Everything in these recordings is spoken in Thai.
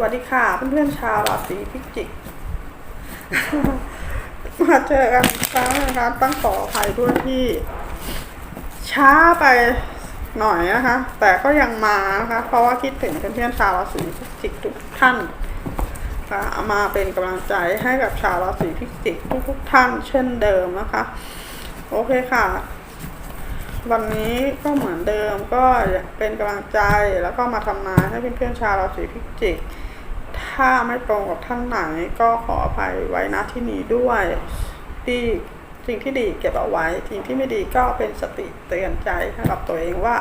วัสดีค่ะ เพื่อนๆชาวราศีพิจิก มาเจอกันครั้งนะคะต้องขออภัยด้วยที่ ช้าไปหน่อยนะคะ แต่ก็ยังมานะคะ เพราะว่าคิดถึงเพื่อนๆชาวราศีพิจิกทุกท่านค่ะมาเป็นกำลังใจให้กับชาวราศีพิจิกทุกๆท่านเช่นเดิมนะคะ โอเคค่ะ วันนี้ก็เหมือนเดิมก็เป็นกำลังใจแล้วก็มาทำนายให้เพื่อนๆชาวราศีพิจิก ถ้าไม่ตรงกับท่านไหนก็ขออภัยไว้ณที่นี้ด้วยที่สิ่งที่ดีเก็บเอาไว้ สิ่งที่ไม่ดีก็เป็นสติเตือนใจให้กับตัวเองว่า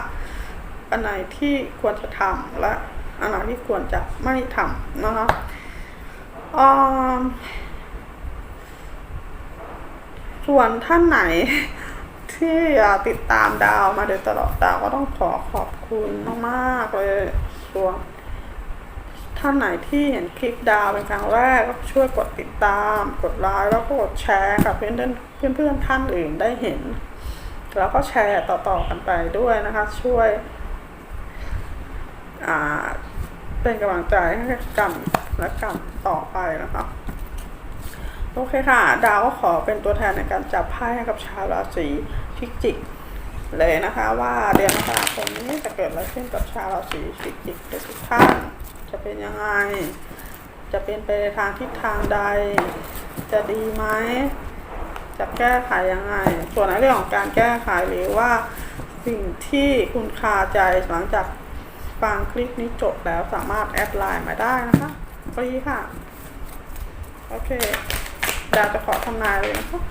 อันไหนที่ควรจะทำและอันไหนที่ควรจะไม่ทำนะคะอืมส่วนท่านไหน ที่ติดตามดาวมาโดยตลอดดาวก็ต้องขอขอบคุณมากๆเลยส่วนท่านไหนที่เห็นคลิปดาวเป็นครั้งแรกก็ช่วยกดติดตาม กดไลค์แล้วก็กดแชร์กับเพื่อนเพื่อนเพื่อนๆท่านอื่นได้เห็น แล้วก็แชร์ต่อๆกันไปด้วยนะคะ ช่วยเป็นกำลังใจให้กันและกันต่อไปนะคะโอเคค่ะ ดาวก็ขอเป็นตัวแทนในการจับไพ่ให้กับชาวราศี พิจิกเลยนะคะว่าเดือนมกราคมนี้จะเกิดอะไรขึ้นกับชาวราศีพิจิกทุกท่านจะเป็นยังไง จะเป็นไปในทางทิศทางใด จะดีไหมจะแก้ไขยังไง ส่วนในเรื่องของการแก้ไขหรือว่าสิ่งที่คุณคาใจหลังจากฟังคลิปนี้จบแล้วสามารถแอดไลน์มาได้นะคะฟรีค่ะ โอเคดาวจะขอทำนายเลยนะคะ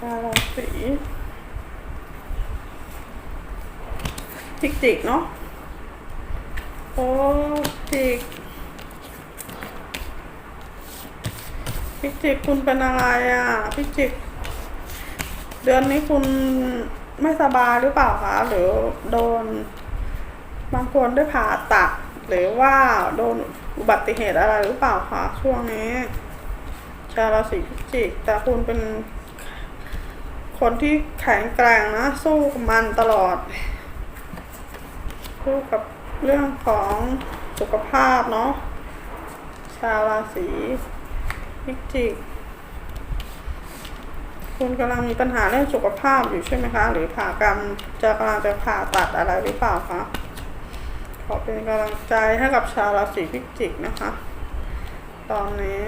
ดาราศี จิกจิกเนาะโอ้จิกพิจิกคุณเป็นอะไรอะพิจิก เดือนนี้คุณไม่สบายหรือเปล่าคะหรือโดน บางคนได้ผ่าตัด หรือว่าโดนอุบัติเหตุอะไรหรือเปล่าคะช่วงนี้ชาวราศีพิจิก แต่คุณเป็นคนที่แข็งแกร่งนะ สู้กับมันตลอด สู้กับเรื่องของสุขภาพเนาะชาวราศีพิจิกคุณกำลังมีปัญหาเรื่องสุขภาพอยู่ใช่ไหมคะ หรือผ่ากรรมจะกำลังจะผ่าตัดอะไรหรือเปล่าคะขอเป็นกำลังใจให้กับชาวราศีพิจิกนะคะ ตอนนี้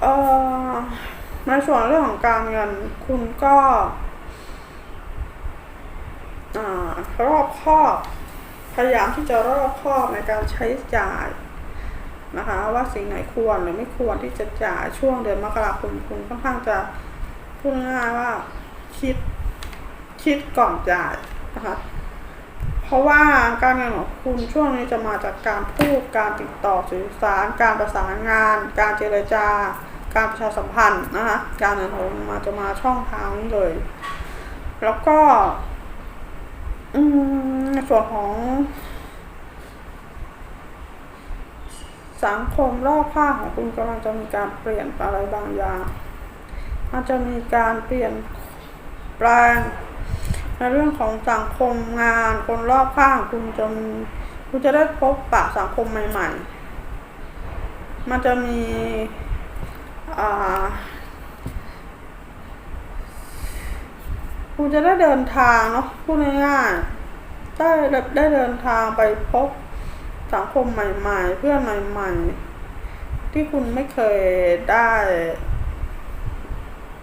เอ่อในส่วนเรื่องของการเงินคุณก็ รอบคอบ พยายามที่จะรอบคอบในการใช้จ่ายนะคะว่าสิ่งไหนควรหรือไม่ควรที่จะจ่ายช่วงเดือนมกราคมคุณค่อนข้างจะพูดง่ายว่าคิดคิดก่อนจ่ายนะคะเพราะว่าการเงินของคุณช่วงนี้จะมาจากการพูดการติดต่อสื่อสาร การประสานงาน การเจรจาการประชาสัมพันธ์นะคะการเงินของคุณมาจะมาช่องทางนี้เลย แล้วก็ อืมในส่วนของ สังคมรอบข้างของคุณกำลังจะมีการเปลี่ยนอะไรบางอย่างอาจจะมีการเปลี่ยนแปลงในเรื่องของสังคมงานคนรอบข้างคุณจะคุณจะได้พบปะสังคมใหม่ ๆ มันจะมีอ่า คุณจะได้เดินทางเนาะพูดง่ายๆได้ได้เดินทางไปพบสังคมใหม่ๆ เพื่อนใหม่ๆ ที่คุณไม่เคยได้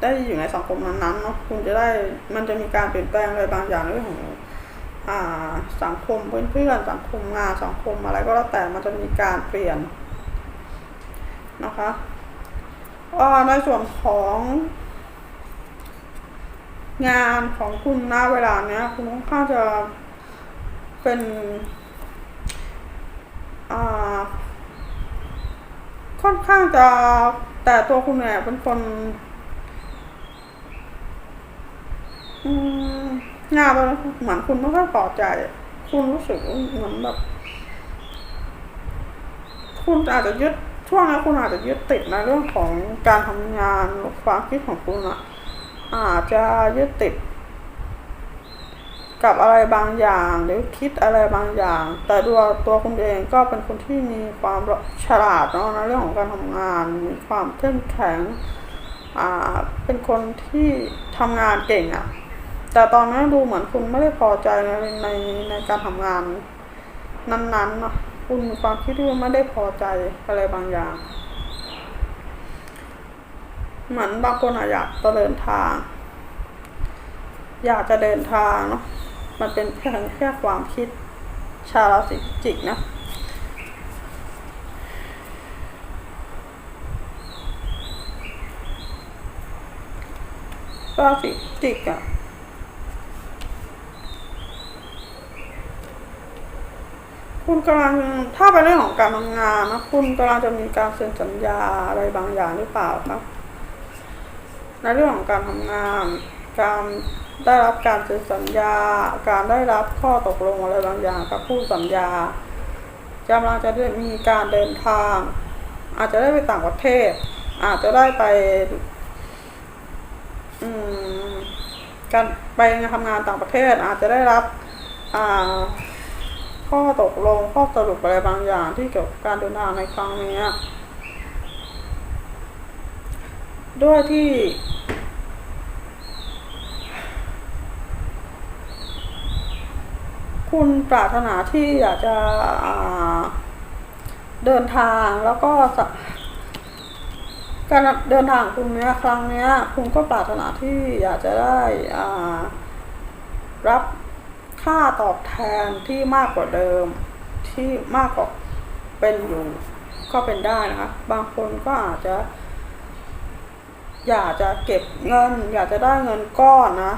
ได้อยู่ในสังคมนั้นๆเนาะคุณจะได้มันจะมีการเปลี่ยนแปลงอะไรบางอย่างเรื่องของอ่าสังคมเพื่อนๆสังคมงานสังคมอะไรก็แล้วแต่มันจะมีการเปลี่ยนนะคะอ่าในส่วนของ งานของคุณณเวลาเนี้ย คุณค่อนข้างจะเป็นค่อนข้างจะแต่ตัวคุณเนี่ยเป็นคนอืมงานมันเหมือนคุณไม่ค่อยพอใจ คุณรู้สึกเหมือนแบบ คุณอาจจะยึดช่วงนี้คุณอาจจะยึดติดในเรื่องของการทำงานความคิดของคุณอะ อาจจะยึดติด กับอะไรบางอย่าง หรือคิดอะไรบางอย่าง แต่ตัวตัวคุณเองก็เป็นคนที่มีความฉลาดเนาะในเรื่องของการทำงาน มีความเข้มแข็งอ่าเป็นคนที่ทำงานเก่งอะแต่ตอนนี้ดูเหมือนคุณไม่ได้พอใจในในในการทำงานนั้นๆเนาะคุณมีความคิดที่ไม่ได้พอใจอะไรบางอย่าง เหมือนบางคนอยากจะเดินทาง อยากจะเดินทางเนาะมันเป็นแค่แค่ความคิดชาวราศีพิจิกนะราศีจิกอะคุณกำลังถ้าเป็นเรื่องของการทำงานนะคุณกำลังจะมีการเซ็นสัญญาอะไรบางอย่างหรือเปล่าครับ ในเรื่องของการทำงาน การได้รับการเซ็นสัญญา การได้รับข้อตกลงอะไรบางอย่างกับผู้สัญญากำลังจะได้มีการเดินทาง อาจจะได้ไปต่างประเทศ อาจจะได้ไปการไปทำงานต่างประเทศ อาจจะได้รับข้อตกลงข้อสรุปอะไรบางอย่างที่เกี่ยวกับการเดินทางในครั้งนี้ ด้วยที่ คุณปรารถนาที่อยากจะเดินทางแล้วก็การเดินทางของคุณเนี้ยครั้งเนี้ย คุณก็ปรารถนาที่อยากจะได้อ่ารับค่าตอบแทนที่มากกว่าเดิมที่มากกว่าเป็นอยู่ ก็เป็นได้นะคะ บางคนก็อาจจะ อยากจะเก็บเงิน อยากจะได้เงินก้อนนะ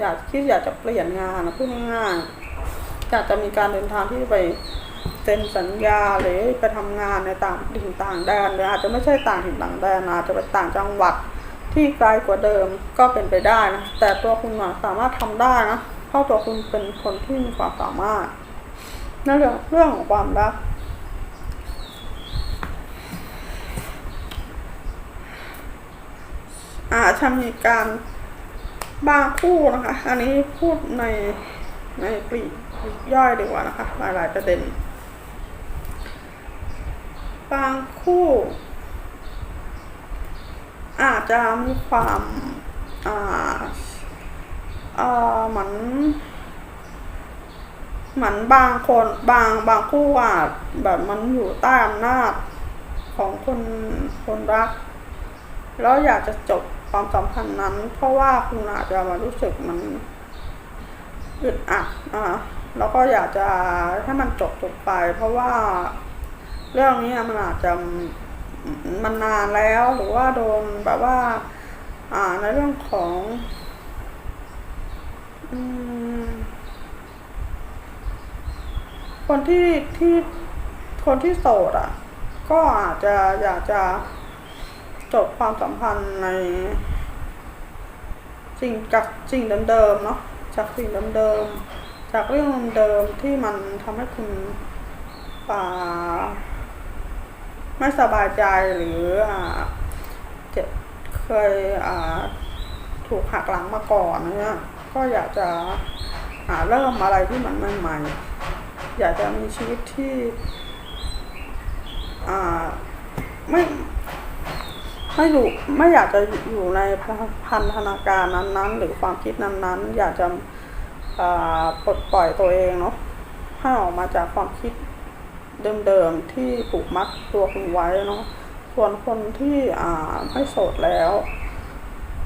อยากคิดอยากจะเปลี่ยนงานนะพูดง่ายๆอยากจะมีการเดินทางที่ไปเซ็นสัญญาหรือไปทำงานในต่างถิ่นต่างแดนหรืออาจจะไม่ใช่ต่างถิ่นต่างแดนนะอาจจะไปต่างจังหวัดที่ไกลกว่าเดิมก็เป็นไปได้นะแต่ตัวคุณสามารถทำได้นะเพราะตัวคุณเป็นคนที่มีความสามารถนั่นเรื่องเรื่องของความรัก อาจจะมีการบางคู่นะคะ อันนี้พูดในในปลีกย่อยดีกว่านะคะ หลายๆประเด็น บางคู่ อาจจะมีความอ่าเอ่อเหมือนเหมือนบางคนบางบางคู่อะแบบมันอยู่ใต้อำนาจของคนคนรัก แล้วอยากจะจบ ความสัมพันธ์นั้น เพราะว่าคุณอาจจะมารู้สึกมันอึดอัดอะแล้วก็อยากจะให้มันจบจบไป เพราะว่า เรื่องนี้มันอาจจะมันนานแล้วหรือว่าโดนแบบว่า อ่าในเรื่องของอคนที่ที่คนที่โสดอะ ก็อาจจะอยากจะ จบความสัมพันธ์ในสิ่งกับสิ่งเดิมๆเนาะจากสิ่งเดิมๆจากเรื่องเดิมๆที่มันทำให้คุณอ่าไม่สบายใจหรืออ่าเจ็บเคยอ่าถูกหักหลังมาก่อนเนี่ยก็อยากจะหาเริ่มอะไรที่มันใหม่ๆอยากจะมีชีวิตที่อ่าไม่ ไม่อยู่ไม่อยากจะอยู่ในพันธนาการนั้นๆ หรือความคิดนั้นๆ อยากจะปลดปล่อยตัวเองเนาะให้ออกมาจากความคิดเดิมๆที่ผูกมัดตัวคุณไว้เนาะส่วนคนที่อ่าไม่โสดแล้ว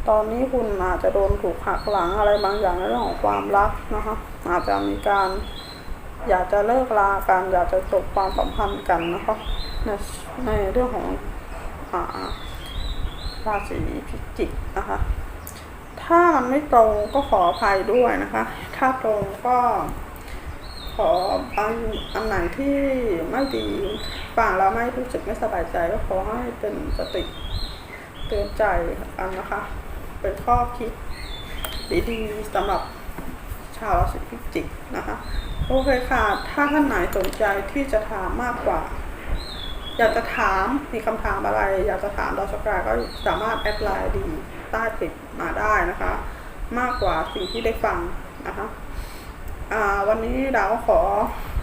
ตอนนี้คุณอาจจะโดนถูกหักหลังอะไรบางอย่างในเรื่องของความรักนะคะอาจจะมีการอยากจะเลิกลากันอยากจะจบความสัมพันธ์กันนะคะในในเรื่องของอ่า ราศีพิจิกนะคะ ถ้ามันไม่ตรงก็ขออภัยด้วยนะคะ ถ้าตรงก็ขออันอันไหนที่ไม่ดีฟังแล้วไม่รู้สึกไม่สบายใจก็ขอให้เป็นสติเตือนใจกันนะคะ เป็นข้อคิดดีๆสำหรับชาวราศีพิจิกนะคะ โอเคค่ะ ถ้าท่านไหนสนใจที่จะถามมากกว่า อยากจะถามมีคำถามอะไร อยากจะถามดาวชกราก็สามารถแอดไลน์ดีใต้ติดมาได้นะคะ มากกว่าสิ่งที่ได้ฟังนะคะวันนี้ดาวขอ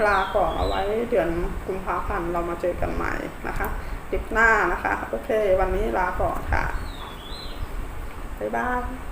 ลาก่อนเอาไว้เดือนกุมภาพันธ์เรามาเจอกันใหม่นะคะคลิปหน้านะคะ โอเค วันนี้ลาก่อนค่ะ บ๊ายบาย